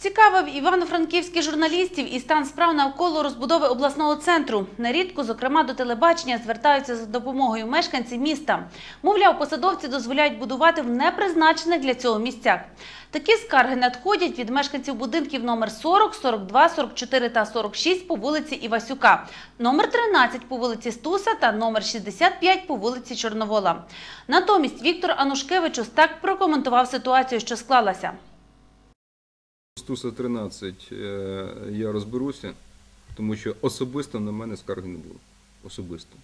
Цікавив івано-франківських журналістів і стан справ навколо розбудови обласного центру. Нерідко, зокрема, до телебачення звертаються за допомогою мешканці міста. Мовляв, посадовці дозволяють будувати в непризначених для цього місцях. Такі скарги надходять від мешканців будинків номер 40, 42, 44 та 46 по вулиці Івасюка, номер 13 по вулиці Стуса та номер 65 по вулиці Чорновола. Натомість Віктор Анушкевич ось так прокоментував ситуацію, що склалася. Стуса 13 е, я розберуся, тому що особисто на мене скарги не було. Особисто.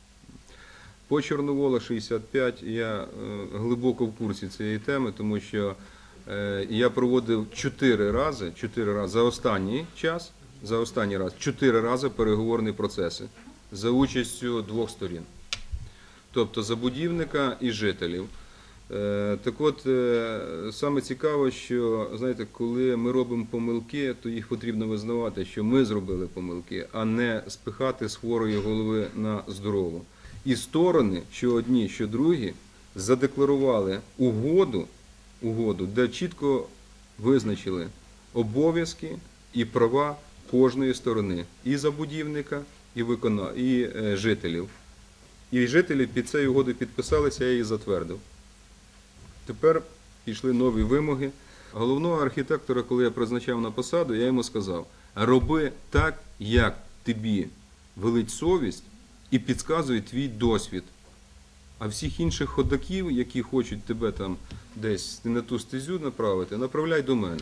По Чорновола 65 я е, глибоко в курсі цієї теми, тому що е, я проводив 4 рази, 4 рази за останній час, за останній раз 4 рази переговорні процеси за участю двох сторін. Тобто забудівника і жителів. Е, Так от, е, саме цікаво, що знаєте, коли ми робимо помилки, то їх потрібно визнавати, що ми зробили помилки, а не спихати з хворої голови на здорову. І сторони, що одні, що другі, задекларували угоду, угоду, де чітко визначили обов'язки і права кожної сторони, і забудівника, і викона, і е, жителів. І жителі під цією угодою підписалися, я її затвердив. Тепер пішли нові вимоги. Головного архітектора, коли я призначав на посаду, я йому сказав: роби так, як тобі велить совість і підказує твій досвід. А всіх інших ходаків, які хочуть тебе там десь на ту стезю направити, направляй до мене.